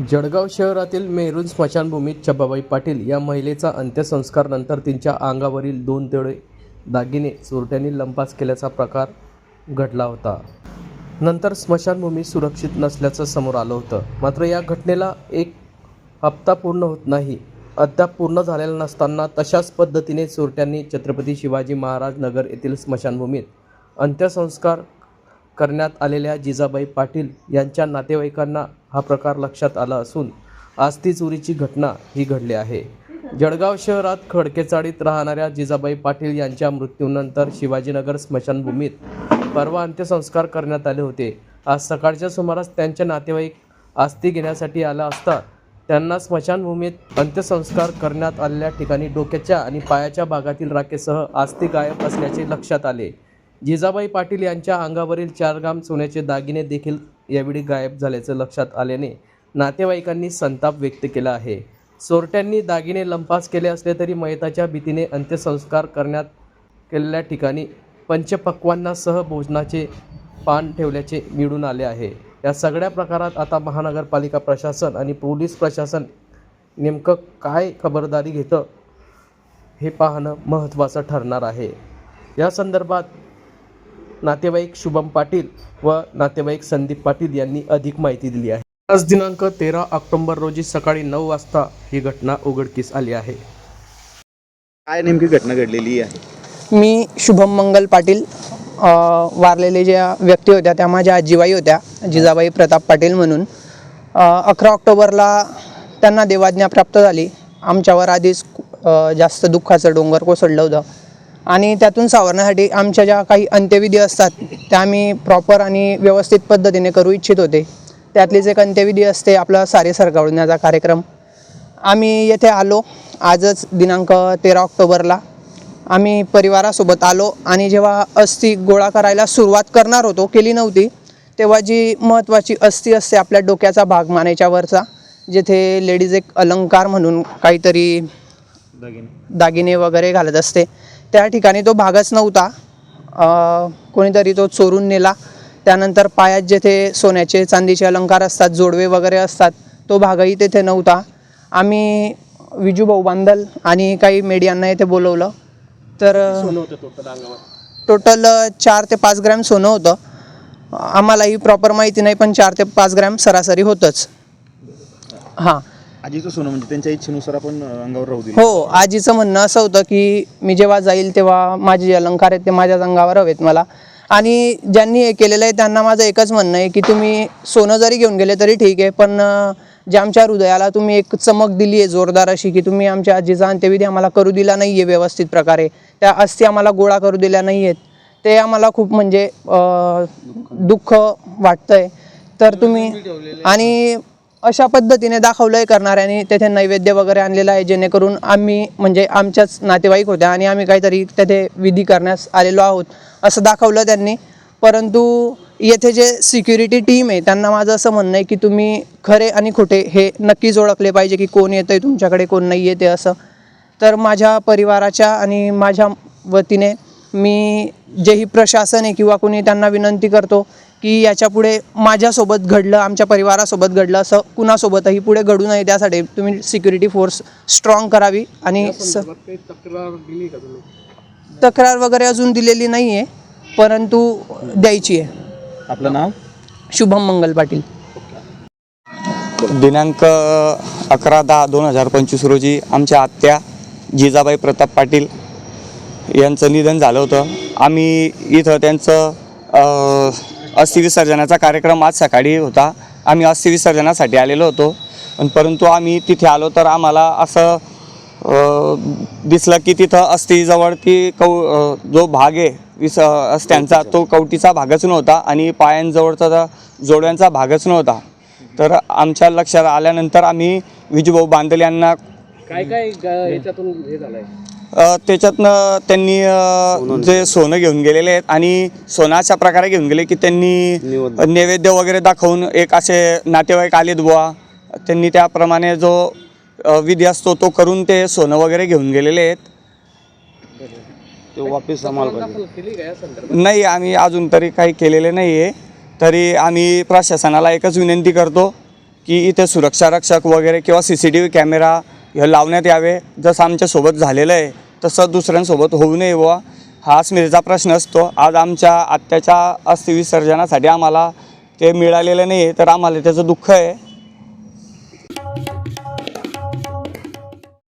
जळगाव शहरातील मेरून स्मशानभूमीत छबाबाई पाटील या महिलेचा अंत्यसंस्कार नंतर तिच्या अंगावरील दोन तेळे दागिने चोरट्यांनी लंपास केल्याचा प्रकार घडला होता. नंतर स्मशानभूमी सुरक्षित नसल्याचं समोर आलं होतं. मात्र या घटनेला एक हप्ता पूर्ण होत नाही. अद्याप पूर्ण झालेला नसताना तशाच पद्धतीने चोरट्यांनी छत्रपती शिवाजी महाराज नगर येथील स्मशानभूमीत अंत्यसंस्कार करण्यात आलेल्या जिजाबाई पाटील यांच्या नातेवाईकांना हा प्रकार लक्षात आला असून आज ती चोरीची घटना ही घडली आहे. जळगाव शहरात खडकेचाळीत राहणाऱ्या जिजाबाई पाटील यांच्या मृत्यूनंतर शिवाजीनगर स्मशानभूमीत परवा अंत्यसंस्कार करण्यात आले होते. आज सकाळच्या सुमारास त्यांचे नातेवाईक आस्ती घेण्यासाठी आला असता त्यांना स्मशानभूमीत अंत्यसंस्कार करण्यात आलेल्या ठिकाणी डोक्याच्या आणि पायाच्या भागातील राखेसह आस्ती गायब असल्याचे लक्षात आले. जिजाबाई पाटील यांच्या अंगावरील चार ग्राम सोन्याचे दागिने देखील यावेळी गायब झाल्याचं लक्षात आल्याने नातेवाईकांनी संताप व्यक्त केला आहे. चोरट्यांनी दागिने लंपास केले असले तरी मयताच्या भीतीने अंत्यसंस्कार करण्यात केलेल्या ठिकाणी पंचपक्वांनासह भोजनाचे पान ठेवल्याचे मिळून आले आहे. या सगळ्या प्रकारात आता महानगरपालिका प्रशासन आणि पोलीस प्रशासन नेमकं काय खबरदारी घेतं हे पाहणं महत्त्वाचं ठरणार आहे. या संदर्भात नातेवाईक शुभम पाटील व नातेवाईक संदीप पाटील यांनी अधिक माहिती दिली आहे. आज दिनांक तेरा ऑक्टोबर रोजी सकाळी नऊ वाजता ही घटना उघडकीस आली आहे. काय नेमकी घटना घडलेली आहे? मी शुभम मंगल पाटील अ, वारलेले ज्या व्यक्ती होत्या त्या माझ्या आजीबाई होत्या जिजाबाई प्रताप पाटील म्हणून. अकरा ऑक्टोबरला त्यांना देवाज्ञा प्राप्त झाली. आमच्यावर आधीच जास्त दुःखाचं डोंगर कोसळलं होतं. आणि त्यातून सावरण्यासाठी आमच्या ज्या काही अंत्यविधी असतात त्या आम्ही प्रॉपर आणि व्यवस्थित पद्धतीने करू इच्छित होते. त्यातलीच एक अंत्यविधी असते आपला सारे सरकावण्याचा कार्यक्रम. आम्ही येथे आलो आजच दिनांक तेरा ऑक्टोबरला. आम्ही परिवारासोबत आलो आणि जेव्हा अस्थि गोळा करायला सुरुवात करणार होतो केली नव्हती तेव्हा जी महत्त्वाची अस्थि असते आपल्या डोक्याचा भाग मानेच्या वरचा जेथे लेडीज एक अलंकार म्हणून काहीतरी दागिने वगैरे घालत असते. त्या ठिकाणी तो भागच नव्हता. कोणीतरी तो चोरून नेला. त्यानंतर पायात जेथे सोन्याचे चांदीचे अलंकार असतात जोडवे वगैरे असतात तो भागही तेथे नव्हता. आम्ही विजूभाऊ बांदल आणि काही मीडियांना इथे बोलवलं. तर टोटल चार ते पाच ग्रॅम सोनं होतं. आम्हालाही प्रॉपर माहिती नाही पण चार ते पाच ग्रॅम सरासरी होतंच. हां. आजीचं सोनं म्हणजे त्यांच्या इच्छेनुसार आपण अंगावर राहू दिलं. हो आजीचं म्हणणं असं होतं की मी जेव्हा जाईल तेव्हा माझे जे अलंकार आहेत ते माझ्याच अंगावर हवेत मला. आणि ज्यांनी हे केलेलं आहे त्यांना माझं एकच म्हणणं आहे की तुम्ही सोनं जरी घेऊन गेले तरी ठीक आहे पण जे आमच्या हृदयाला तुम्ही एक चमक दिली आहे जोरदार अशी की तुम्ही आमच्या आजीचा अंत्यविधी आम्हाला करू दिला नाही आहे व्यवस्थित प्रकारे. त्या अस्थी आम्हाला गोळा करू दिल्या नाही आहेत ते आम्हाला खूप म्हणजे दुःख वाटतंय. तर तुम्ही आणि अशा पद्धतीने दाखवलंय करणाऱ्याने तेथे नैवेद्य वगैरे आणलेलं आहे जेणेकरून आम्ही म्हणजे आमच्याच नातेवाईक होत्या आणि आम्ही काहीतरी तेथे विधी करण्यास आलेलो आहोत असं दाखवलं त्यांनी. परंतु येथे जे सिक्युरिटी टीम आहे त्यांना माझं असं म्हणणं आहे की तुम्ही खरे आणि खोटे हे नक्कीच ओळखले पाहिजे की कोण येतं आहे तुमच्याकडे कोण नाही येते असं. तर माझ्या परिवाराच्या आणि माझ्या वतीने मी जेही प्रशासन आहे किंवा कोणी त्यांना विनंती करतो की याच्यापुढे माझ्यासोबत घडलं आमच्या परिवारासोबत घडलं असं कुणासोबतही पुढे घडू नये त्यासाठी तुम्ही सिक्युरिटी फोर्स स्ट्रॉंग करावी आणि स- तक्रार वगैरे अजून दिलेली नाही आहे परंतु द्यायची आहे. आपलं नाव? शुभम मंगल पाटील. दिनांक अकरा दहा दोन हजार पंचवीस रोजी आमच्या आत्या जिजाबाई प्रताप पाटील यांचं निधन झालं होतं. आम्ही इथं त्यांचं अस्थिविसर्जनाचा अस्थि विसर्जनाचा कार्यक्रम आज सकाळी होता. आम्ही अस्थि विसर्जनासाठी आलेलो होतो. पण परंतु आम्ही तिथे आलो तर आम्हाला असं दिसलं की तिथं अस्थीजवळ ती कौ जो भाग आहे विस अस्त्यांचा तो कवटीचा भागच नव्हता आणि पायांजवळचा जोड्यांचा भागच नव्हता. तर आमच्या लक्षात आल्यानंतर आम्ही विजूभाऊ बांदल यांना काय काय याच्यातून हे त्याच्यातनं त्यांनी जे सोनं घेऊन गेलेले आहेत आणि सोनं अशा प्रकारे घेऊन गेले की त्यांनी नैवेद्य. वगैरे दाखवून एक असे नातेवाईक आलेत बुवा. त्यांनी त्याप्रमाणे जो विधी असतो तो करून ते सोनं वगैरे घेऊन गेलेले आहेत. ते वापस नाही आम्ही अजून तरी काही केलेले नाही आहे तरी आम्ही प्रशासनाला एकच विनंती करतो की इथे सुरक्षा रक्षक वगैरे किंवा C C T V camera हे लावण्यात यावे. जसं आमच्यासोबत झालेलं आहे तसं दुसऱ्यांसोबत होऊ नये व हा मिरचा प्रश्न असतो. आज आमच्या आत्याच्या अस्थिविसर्जनासाठी आम्हाला ते मिळालेलं नाही आहे तर आम्हाला त्याचं दुःख आहे.